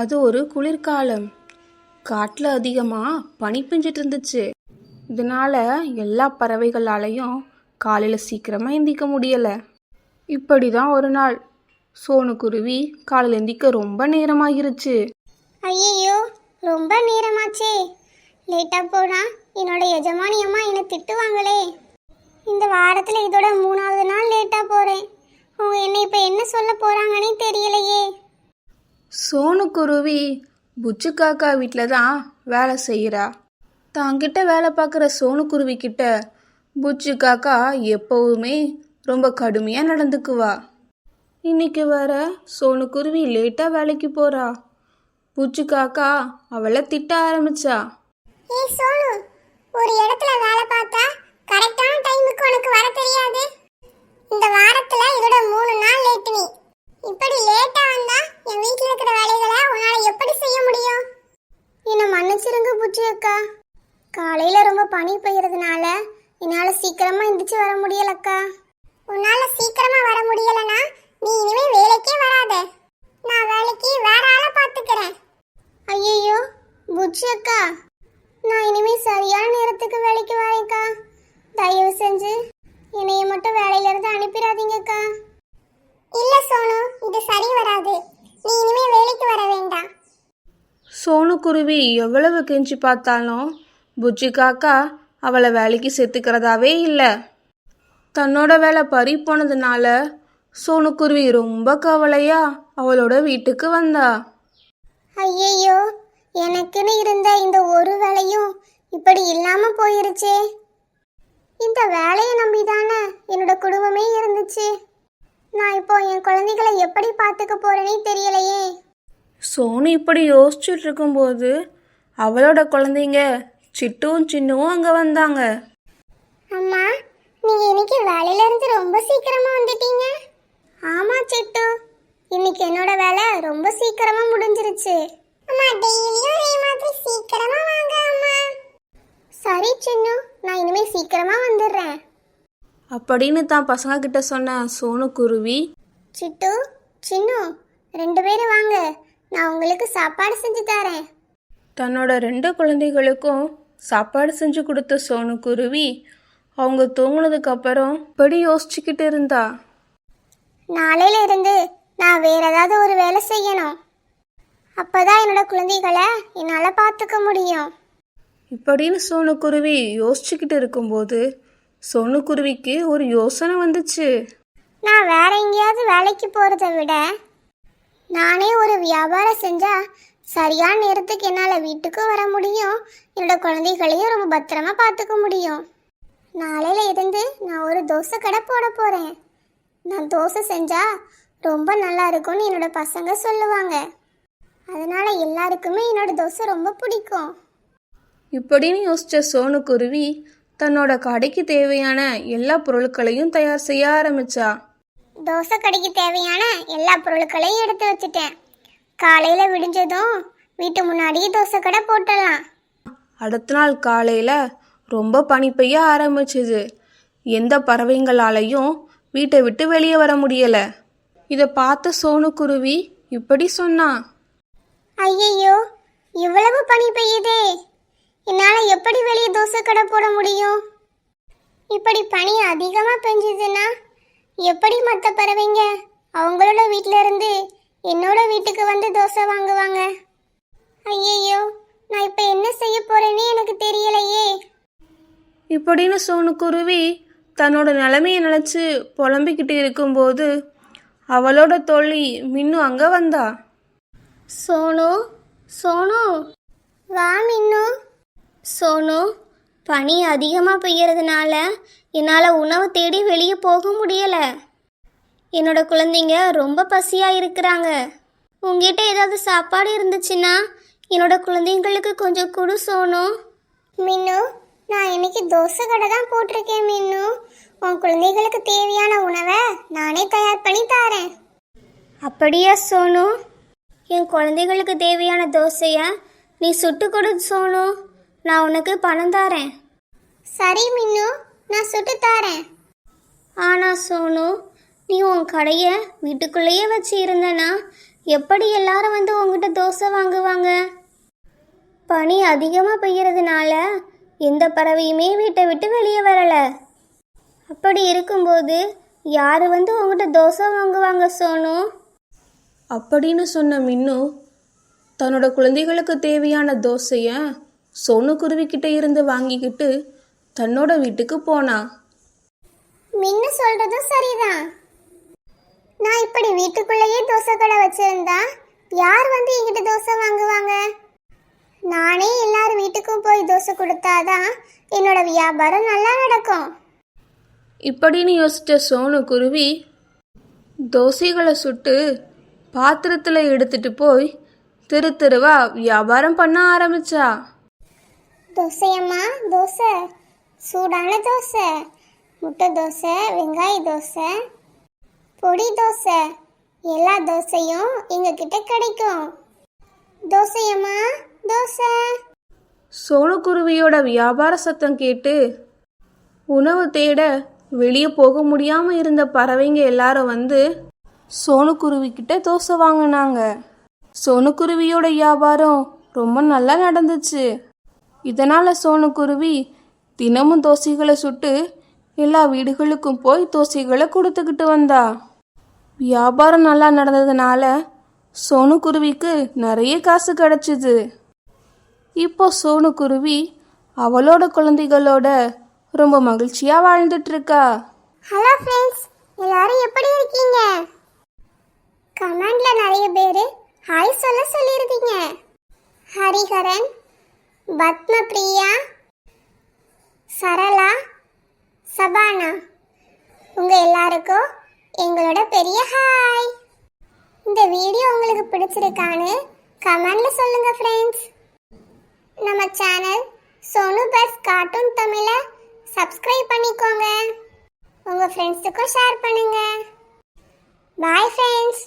அது ஒரு குளிர்காலம். காட்டில் அதிகமாக பனி பெஞ்சிட்டு இருந்துச்சு. இதனால எல்லா பறவைகளாலையும் காலையில் சீக்கிரமாக எந்திக்க முடியலை. இப்படி தான் ஒரு நாள். சோனுக்குருவி காலையில் எந்திக்க ரொம்ப நேரமாகிருச்சு. ஐயோ ரொம்ப நேரமாச்சே. லேட்டாக போனால் என்னோட எஜமானி அம்மா என்னை திட்டுவாங்களே. இந்த வாரத்தில் இதோட மூணாவது நாள் லேட்டாக போகிறேன் உங்கள் என்னை இப்போ என்ன சொல்ல போகிற சோனுக்குருவி புச்சு காக்கா வீட்டில் தான் வேலை செய்கிறா தாங்கிட்ட வேலை பார்க்குற சோனுக்குருவி கிட்ட புச்சு காக்கா எப்போவுமே ரொம்ப கடுமையாக நடந்துக்குவா. இன்னைக்கு வர சோனுக்குருவி லேட்டாக வேலைக்கு போகிறா புச்சு காக்கா அவளை திட்ட ஆரம்பிச்சா. ஏய் சோனு ஒரு இடத்துல வேலை பார்த்தா கரெக்டான டைமுக்கு உனக்கு வர தெரியாது இந்த வாரத்துல இதோட மூணு நாள் லேட் நீ இப்படி லேட்டா வந்தா என் வீட்ல இருக்கிற வேலைகளை உன்னால எப்படி செய்ய முடியும் என்ன மன்னிச்சிருங்க புச்சி அக்கா காலையில ரொம்ப பனி பெய்யறதுனால என்னால சீக்கிரமா எந்திரிச்சு வர முடியலக்கா. உன்னால சீக்கிரமா வர முடியலனா நீ இனிமே வேலைக்கே வராத. நான் வேலைக்கு வேற ஆளை பாத்துக்கிறேன் ஐயோ புச்சி அக்கா நான் இனிமே சரியான நேரத்துக்கு வேலைக்கு வரேன்க்கா. தயவு செஞ்சு என்னைய மட்டும் வேலையில இருந்து அனுப்பிடாதீங்கக்கா. இல்ல சோனு இது சரி வராது. நீ இனிமே வேலைக்கு வர வேண்டாம். சோனு குருவி எவ்வளவு கெஞ்சி பார்த்தாலும் புச்சு காக்கா அவளை வேலைக்கு சேர்த்துக்கிறதாவே இல்லை. தன்னோட வேலை பறி போனதுனால சோனுக்குருவி ரொம்ப கவலையா அவளோட வீட்டுக்கு வந்தா. ஐயையோ எனக்குன்னு இருந்த இந்த ஒரு வேலையும் இப்படி இல்லாம போயிருச்சே. இந்த வேலையை நம்பி தானே என்னோட குடும்பமே இருந்துச்சு. நான் இப்போ என் குழந்தைகளை எப்படி பார்த்துக்க போறேனே தெரியலையே. சோனு இப்படி யோசிச்சுட்டு இருக்கும்போது அவளோட குழந்தைங்க சிட்டுவும் சின்னுவும் அங்கே வந்தாங்க. அம்மா நீங்க இன்னைக்கு வேலையில இருந்து ரொம்ப சீக்கிரமா வந்துட்டீங்க. ஆமா சிட்டு. இன்னைக்கு என்னோட வேலை ரொம்ப சீக்கிரமா முடிஞ்சிருச்சு. அம்மா டெய்லியும் ஒரே மாதிரி சீக்கிரமா வாங்க அம்மா. சரி சின்னு. நான் இனிமே சீக்கிரமா வந்துடுறேன். அப்படின்னு தான் பசங்க கிட்ட சொன்ன சோனுக்குருவி சிட்டு சின்னு ரெண்டு பேரும் வாங்க. நான் உங்களுக்கு சாப்பாடு செஞ்சு தரேன். தன்னோட ரெண்டு குழந்தைகளுக்கும் சாப்பாடு செஞ்சு கொடுத்த சோனுக்குருவி அவங்க தூங்குனதுக்கு அப்புறம் இப்படி யோசிச்சுக்கிட்டு இருந்தா. நாளையில இருந்து நான் வேற ஏதாவது ஒரு வேலை செய்யணும். அப்பதான் என்னோட குழந்தைகளை என்னால பார்த்துக்க முடியும். இப்படின்னு சோனுக்குருவி யோசிச்சுக்கிட்டு இருக்கும்போது சோனுக்குருவிக்கு ஒரு யோசனை வந்துச்சு. நான் வேற எங்கேயாவது வேலைக்கு போறதை விட நானே ஒரு வியாபாரம் செஞ்சா சரியான நேரத்துக்கு என்னால் வீட்டுக்கு வர முடியும். என்னோட குழந்தைகளையும் ரொம்ப பத்திரமா பார்த்துக்க முடியும். நாளையில இருந்து நான் ஒரு தோசை கடை போட போறேன். நான் தோசை செஞ்சா ரொம்ப நல்லா இருக்கும்னு என்னோட பசங்க சொல்லுவாங்க. அதனால எல்லாருக்குமே என்னோட தோசை ரொம்ப பிடிக்கும். இப்படின்னு யோசிச்ச சோனுக்குருவி தன்னோட கடைக்கு தேவையான எல்லா பொருட்களையும் தயார் செய்ய ஆரம்பிச்சா. தோசை கடைக்கு தேவையான எல்லா பொருட்களையும் எடுத்து வச்சுட்டேன். காலையில் விடிஞ்சதும் வீட்டு முன்னாடியே தோசை கடை போட்டுடலாம். அடுத்த நாள் காலையில ரொம்ப பனி பெய்ய ஆரம்பிச்சுது. எந்த பறவைங்களாலையும் வீட்டை விட்டு வெளியே வர முடியல. இதை பார்த்த சோனுக்குருவி இப்படி சொன்னான் ஐயையோ இவ்வளவு பனி பெய்யுதே. என்னால் எப்படி வெளியே தோசை கடை போட முடியும்? இப்படி பனி அதிகமாக பெஞ்சதுன்னா எப்படி மற்ற பறவைங்க அவங்களோட வீட்டில இருந்து என்னோட வீட்டுக்கு வந்து தோசை வாங்குவாங்க. ஐயையோ நான் இப்போ என்ன செய்ய போறேன்னு எனக்கு தெரியலையே. இப்படின்னு சோனுக்குருவி தன்னோட நிலைமையை நினச்சி புலம்பிக்கிட்டு இருக்கும்போது அவளோட தோழி மின்னு அங்கே வந்தா. சோனு சோனு. வா மின்னு. சோனு பனி அதிகமாக பெய்யறதுனால என்னால் உணவு தேடி வெளியே போக முடியலை. என்னோட குழந்தைங்க ரொம்ப பசியாக இருக்கிறாங்க. உங்ககிட்ட ஏதாவது சாப்பாடு இருந்துச்சுன்னா என்னோட குழந்தைங்களுக்கு கொஞ்சம் கொடு சோனு. மின்னு நான் இன்னைக்கு தோசை கடை தான் போட்டிருக்கேன் மின்னு. உன் குழந்தைகளுக்கு தேவையான உணவை நானே தயார் பண்ணி தாரேன். அப்படியா சோனு? என் குழந்தைகளுக்கு தேவையான தோசையை நீ சுட்டு கொடு சோனு. நான் உனக்கு பணம் தரேன். சரி மின்னு நான் சுட்டு தரேன். ஆனா சோனு நீ உன் கடையை வீட்டுக்குள்ளேயே வச்சு இருந்தனா எப்படி எல்லாரும் வந்து உங்ககிட்ட தோசை வாங்குவாங்க? பனி அதிகமாக பெய்யறதுனால எந்த பறவையுமே வீட்டை விட்டு வெளியே வரல. அப்படி இருக்கும்போது யார் வந்து உங்ககிட்ட தோசை வாங்குவாங்க சோனு? அப்படின்னு சொன்ன மின்னு தன்னோட குழந்தைகளுக்கு தேவையான தோசைய சோனு குருவி கிட்ட இருந்து வாங்கிக்கிட்டு தன்னோட வீட்டுக்கு போனா. மின்னு சொல்றதும் சரிதான். நான் இப்படி வீட்டுக்குள்ளேயே தோசை கடை வச்சிருந்தா யார் வந்து என்கிட்ட தோசை வாங்குவாங்க? நானே எல்லாரும் வீட்டுக்கும் போய் தோசை கொடுத்தாதான் என்னோட வியாபாரம் நல்லா நடக்கும். இப்படின்னு யோசிச்ச சோனு குருவி தோசைகளை சுட்டு பாத்திரத்தில் எடுத்துட்டு போய் தெரு தெருவா வியாபாரம் பண்ண ஆரம்பிச்சா. தோசையம்மா தோசை. சூடான தோசை. முட்டை தோசை வெங்காய தோசை. பொடி தோசை. எல்லா தோசையும் எங்ககிட்ட கிடைக்கும். தோசையம்மா தோசை. சோனுக்குருவியோட வியாபார சத்தம் கேட்டு உணவு தேட வெளியே போக முடியாம இருந்த பறவைங்க எல்லாரும் வந்து சோனுக்குருவி கிட்ட தோசை வாங்கினாங்க. சோனுக்குருவியோட வியாபாரம் ரொம்ப நல்லா நடந்துச்சு. இதனால சோனுக்குருவி தினமும் தோசைகளை சுட்டு எல்லா வீடுகளுக்கும் போய் தோசைகளை கொடுத்துக்கிட்டு வந்தா. வியாபாரம் நல்லா நடந்ததுனால சோனு குருவிக்கு நிறைய காசு கிடச்சிது. இப்போ சோனு குருவி அவளோட குழந்தைகளோட ரொம்ப மகிழ்ச்சியாக வாழ்ந்துட்டுருக்கா. ஹலோ ஃப்ரெண்ட்ஸ் எல்லாரும் எப்படி இருக்கீங்க? கமெண்ட்ல நிறைய பேர் ஹாய் சொல்ல சொல்லியிருக்கீங்க ஹரிஹரன் பத்மபிரியா சரளா சபானா உங்கள் எல்லாருக்கும் எங்களோட பெரிய ஹாய். இந்த வீடியோ உங்களுக்கு பிடிச்சிருக்கான்னு கமெண்ட்ல சொல்லுங்க ஃப்ரெண்ட்ஸ் நம்ம சேனல் சோனு பஸ் கார்ட்டூன் தமிழை சப்ஸ்கிரைப் பண்ணிக்கோங்க. உங்கள் ஃப்ரெண்ட்ஸுக்கும் ஷேர் பண்ணுங்க. Bye friends